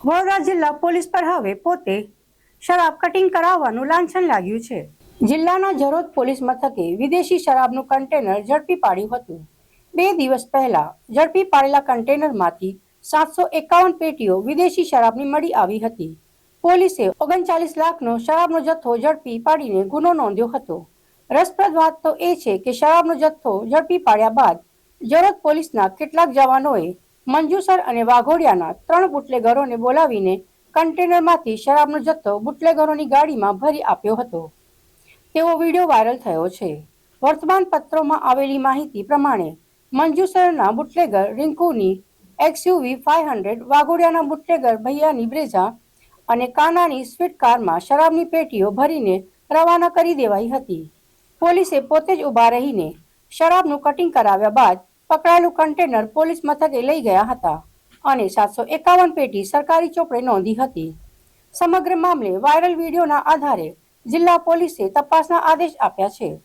વડોદરા જિલ્લા પોલીસ પર હવે પોતે શરાબ કટિંગ કરાવવાનું લાંછન લાગ્યું છે. જિલ્લાના જરોદ પોલીસ મથકે વિદેશી શરાબનું કન્ટેનર ઝડપી પાડ્યું હતું. બે દિવસ પહેલા ઝડપી પાડેલા કન્ટેનરમાંથી સાતસો એકાવન પેટીઓ વિદેશી શરાબની મળી આવી હતી. પોલીસે ઓગણચાલીસ લાખનો શરાબનો જથ્થો ઝડપી પાડીને ગુનો નોંધ્યો હતો. રસપ્રદ વાત તો એ છે કે શરાબનો જથ્થો ઝડપી પાડ્યા બાદ જરોદ પોલીસના કેટલાક જવાનોએ મંજુસર અને વાઘોડિયાના ત્રણ બુટલેગરોને બોલાવીને કન્ટેનરમાંથી શરાબનો જથ્થો બુટલેગરોની ગાડીમાં ભરી આપ્યો હતો. તેવો વીડિયો વાયરલ થયો છે. વર્તમાન પત્રોમાં આવેલી માહિતી પ્રમાણે મંજુસરના બુટલેગર રિંકુની એક્સયુવી ફાઇવ હંડ્રેડ, વાઘોડિયાના બુટલેગર ભૈયાની બ્રેઝા અને કાનાની સ્વીટ કારમાં શરાબની પેટીઓ ભરીને રવાના કરી દેવાઈ હતી. પોલીસે પોતે જ ઊભા રહીને શરાબનું કટિંગ કરાવ્યા બાદ પકડાયેલું કન્ટેનર પોલીસ મથકે લઈ ગયા હતા અને સાતસો એકાવન પેટી સરકારી ચોપડે નોંધી હતી. સમગ્ર મામલે વાયરલ વિડીયોના આધારે જિલ્લા પોલીસે તપાસના આદેશ આપ્યા છે.